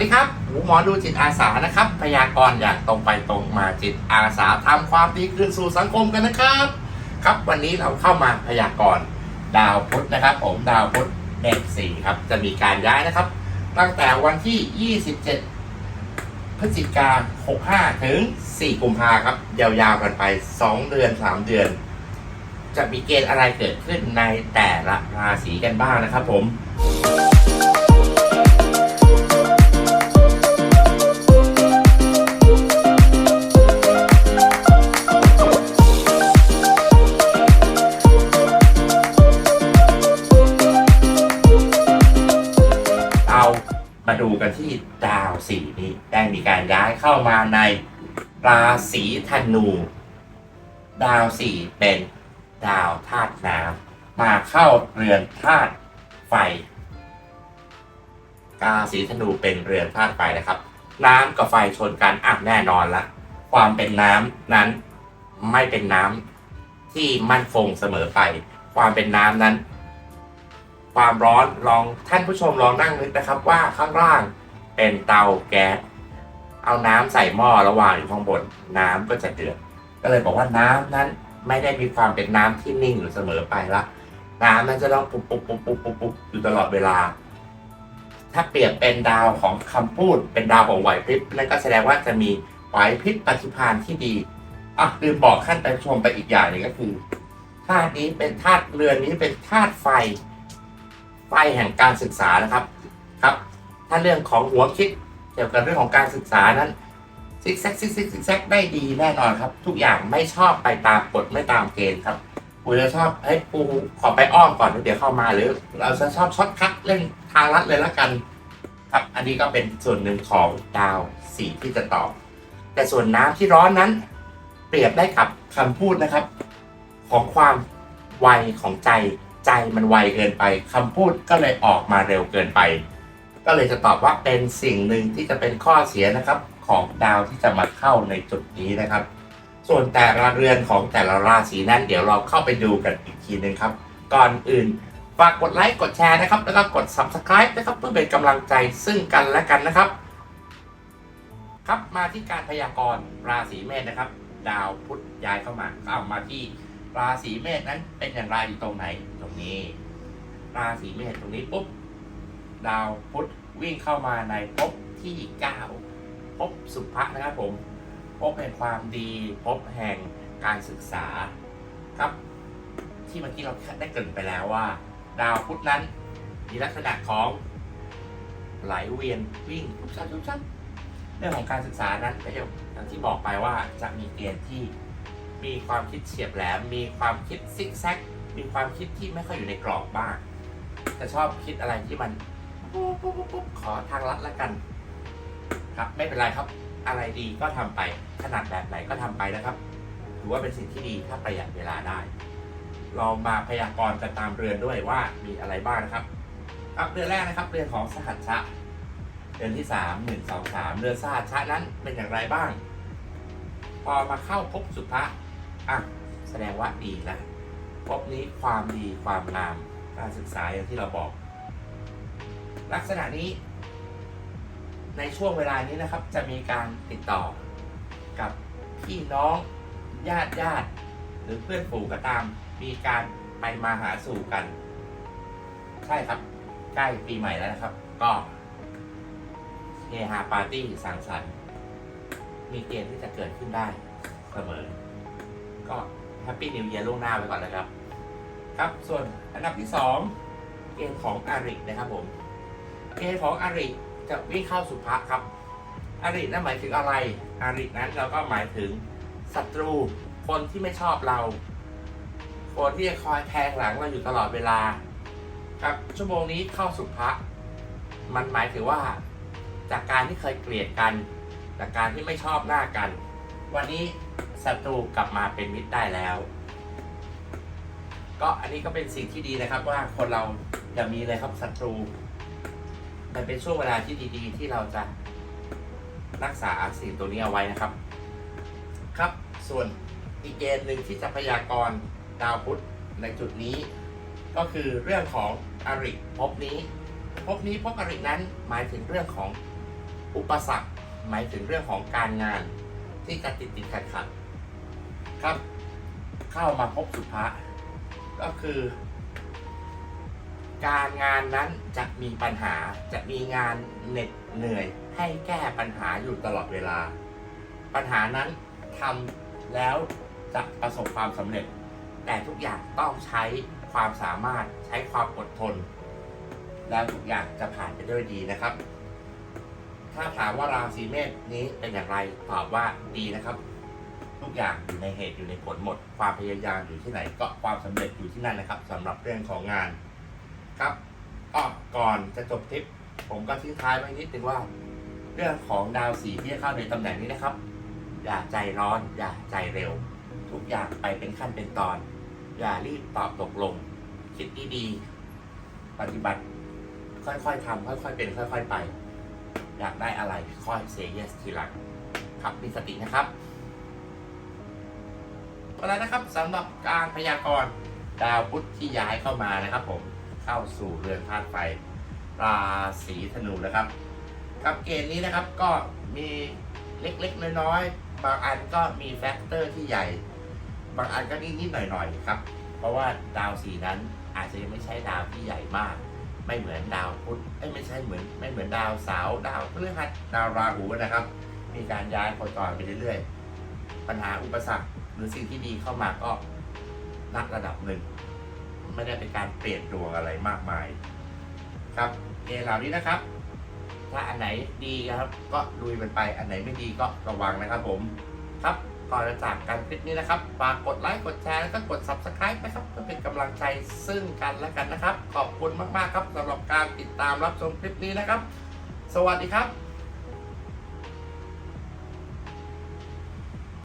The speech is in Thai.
สวัสดีครับหมูหมอดูจิตอาสานะครับ พยากรณ์อย่างตรงไปตรงมาจิตอาสาทำความดีคืนสู่สังคมกันนะครับ ครับวันนี้เราเข้ามาพยากรณ์ดาวพุธนะครับ ผมดาวพุธเลขสี่ครับ จะมีการย้ายนะครับ ตั้งแต่วันที่ 27 พฤศจิกา65 ถึง 4 กุมภาครับ ยาวๆกันไป 2 เดือน 3 เดือน จะมีเกณฑ์อะไรเกิดขึ้นในแต่ละราศีกันบ้างนะครับผม มาดูกันที่ดาวสีนี้ได้มีการย้ายเข้ามาในราศีธนู ดาวสีเป็นดาวธาตุน้ำมาเข้าเรือนธาตุไฟราศีธนูเป็นเรือนธาตุไฟนะครับ น้ำกับไฟชนกันอะแน่นอนละความเป็นน้ำนั้นไม่เป็นน้ำที่มั่นคงเสมอไป ความเป็นน้ำนั้น ความร้อนลองท่านผู้ชมลองนั่งนึกนะครับว่าข้างล่างเป็นเตาแก๊สเอาน้ำใส่หม้อระหว่างอยู่ข้างบนน้ำก็จะเดือดก็เลยบอกว่าน้ำนั้นไม่ได้มีความเป็นน้ำที่นิ่งอยู่เสมอไปละน้ำนั้นจะต้องปุ๊บปุ๊บปุ๊บปุ๊บปุ๊บปุ๊บอยู่ตลอดเวลา ถ้าเปรียบเป็นดาวของคำพูดเป็นดาวของไหวพริบนั่นก็แสดงว่าจะมีไหวพริบปฏิภาณที่ดีอะลืมบอกท่านผู้ชมไปอีกอย่างหนึ่งก็คือธาตุนี้เป็นธาตุเรือนนี้เป็นธาตุไฟ ไฟแห่งการศึกษานะครับครับ ถ้าเรื่องของหัวคิดเกี่ยวกับเรื่องของการศึกษานั้นซิกแซกซิกแซกซิกแซกได้ดีแน่นอนครับ ทุกอย่างไม่ชอบไปตามกฎไม่ตามเกณฑ์ครับกูจะชอบเฮ้ยกูขอไปอ้อมก่อนเดี๋ยวเข้ามาหรือ เราจะชอบช็อตคัทเล่นทางลัดเลยละกัน ครับ อันนี้ก็เป็นส่วนหนึ่งของดาวสีที่จะตอบ แต่ส่วนน้ำที่ร้อนนั้น เปรียบได้กับคำพูดนะครับ ของความไวของใจ ใจมันไวเกินไปคำพูดก็เลยออกมาเร็วเกินไป ก็เลยจะตอบว่าเป็นสิ่งหนึ่งที่จะเป็นข้อเสียนะครับของดาวที่จะมาเข้าในจุดนี้นะครับ ส่วนแต่ละเรือนของแต่ละราศีนั้น เดี๋ยวเราเข้าไปดูกันอีกทีหนึ่งครับ ก่อนอื่นฝากกดไลค์กดแชร์นะครับ แล้วก็กด subscribe นะครับเพื่อเป็นกำลังใจซึ่งกันและกันนะครับ ครับมาที่การพยากรณ์ราศีเมษนะครับ ดาวพุธย้ายเข้ามาเอามาที่ ราศีเมษนั้นเป็นอย่างไรอยู่ตรงไหนตรงนี้ ราศีเมษตรงนี้ปุ๊บดาวพุธวิ่งเข้ามาในภพที่เก้าภพสุภะนะครับผมภพแห่งความดีภพแห่งการศึกษาครับ ที่เมื่อกี้เราได้เกรินไปแล้วว่า ดาวพุธนั้นมีลักษณะของไหลเวียนวิ่งทุกชั้นทุกชั้นเรื่องของการศึกษานั้นก็อย่างที่บอกไปว่าจะมีเกณฑ์ที่ มีความคิดเฉียบแหลม มีความคิดซิกแซก มีความคิดที่ไม่ค่อยอยู่ในกรอบบ้างจะชอบคิดอะไรที่มันปุ๊บปุ๊บปุ๊บขอทางลัดละกัน ครับไม่เป็นไรครับ อะไรดีก็ทำไปขนาดแบบไหนก็ทำไปนะครับถือว่าเป็นสิ่งที่ดีถ้าประหยัดเวลาได้ เรามาพยากรณ์กันตามเรือนด้วยว่ามีอะไรบ้างนะครับครับเรือนแรกนะครับเรือนของสหัชชะเรือนที่สามหนึ่งสองสามเรือนสหัชชะนั้นเป็นอย่างไรบ้าง พอมาเข้าพบสุภะ อะแสดงว่าดีนะพบนี้ความดีความงามการศึกษาอย่างที่เราบอก ลักษณะนี้ ในช่วงเวลานี้นะครับ จะมีการติดต่อกับพี่น้องญาติญาติหรือเพื่อนฝูงก็ตาม มีการไปมาหาสู่กัน ใช่ครับ ใกล้ปีใหม่แล้วนะครับ ก็เฮฮาปาร์ตี้สังสรรค์มีเกณฑ์ที่จะเกิดขึ้นได้เสมอ ก็แฮปปี้นิวเยียร์ล่วงหน้าไปก่อนนะครับ ครับส่วนอันดับที่ 2 เกณฑ์ของอารินะครับผม เกณฑ์ของอาริจะวิ่งเข้าสุภะครับอารินั่นหมายถึงอะไรอารินั้นเราก็หมายถึงศัตรู คนที่ไม่ชอบเรา คนที่จะคอยแทงหลังเราอยู่ตลอดเวลา ครับชั่วโมงนี้เข้าสุภะมันหมายถึงว่า จากการที่เคยเกลียดกัน จากการที่ไม่ชอบหน้ากัน วันนี้ศัตรูกลับมาเป็นมิตรได้แล้ว ก็อันนี้ก็เป็นสิ่งที่ดีนะครับว่าคนเราอย่ามีเลยครับศัตรูมันเป็นช่วงเวลาที่ดีๆ ที่เราจะรักษาสิ่งตัวนี้เอาไว้นะครับ ครับส่วนอีกเกณฑ์หนึ่งที่จะพยากรณ์ดาวพุธในจุดนี้ ก็คือเรื่องของอริภพนี้ภพนี้ภพอรินั้นหมายถึงเรื่องของอุปสรรค หมายถึงเรื่องของการงาน ที่จะติดติดขัดขัดครับ เข้ามาพบสุภะก็คือ การงานนั้นจะมีปัญหาจะมีงานเหน็ดเหนื่อย ให้แก้ปัญหาอยู่ตลอดเวลา ปัญหานั้นทำแล้วจะประสบความสำเร็จ แต่ทุกอย่างต้องใช้ความสามารถใช้ความอดทน แล้วทุกอย่างจะผ่านไปด้วยดีนะครับ ถ้าถามว่าราศีเมษนี้เป็นอย่างไรตอบว่าดีนะครับ ทุกอย่างอยู่ในเหตุอยู่ในผลหมด ความพยายามอยู่ที่ไหน ก็ความสำเร็จอยู่ที่นั่นนะครับสำหรับเรื่องของงานครับก็ก่อนจะจบทริปผมก็ทิ้งท้ายไว้นิดนึงว่า เรื่องของดาวสีที่จะเข้าในตำแหน่งนี้นะครับ อย่าใจร้อน อย่าใจเร็ว ทุกอย่างไปเป็นขั้นเป็นตอน อย่ารีบตอบตกลง คิดดีๆปฏิบัติ ค่อยๆทำค่อยๆเป็น ค่อย ๆ ไป อยากได้อะไรค่อยเซเยสทีหลังครับมีสตินะครับเอาละนะครับสำหรับการพยากรณ์ดาวพุธที่ย้ายเข้ามานะครับ ผมเข้าสู่เรือนธาตุไฟราศีธนูนะครับ กับเกณฑ์นี้นะครับก็มีเล็กๆน้อยๆบางอันก็มีแฟกเตอร์ที่ใหญ่ บางอันก็นิดๆหน่อยๆครับ เพราะว่าดาวสีนั้นอาจจะยังไม่ใช่ดาวที่ใหญ่มาก ไม่เหมือนดาวพุธเอ้ไม่ใช่เหมือน ไม่เหมือนดาวเสาร์ดาวพฤหัสดาวราหูนะครับ มีการย้ายโคจรไปเรื่อยๆ ปัญหาอุปสรรคหรือสิ่งที่ดีเข้ามาก็นักระดับหนึ่ง ไม่ได้เป็นการเปลี่ยนดวงอะไรมากมาย ครับเกณฑ์เหล่านี้นะครับ ถ้าอันไหนดีครับ ก็ลุยมันไปอันไหนไม่ดีก็ระวังนะครับผมครับ ก่อนจะจากกันคลิปนี้นะครับฝากกดไลค์กดแชร์แล้วก็กด subscribe นะครับเพื่อเป็นกำลังใจซึ่งกันและกันนะครับ ขอบคุณมากๆครับสำหรับการติดตามรับชมคลิปนี้นะครับ สวัสดีครับ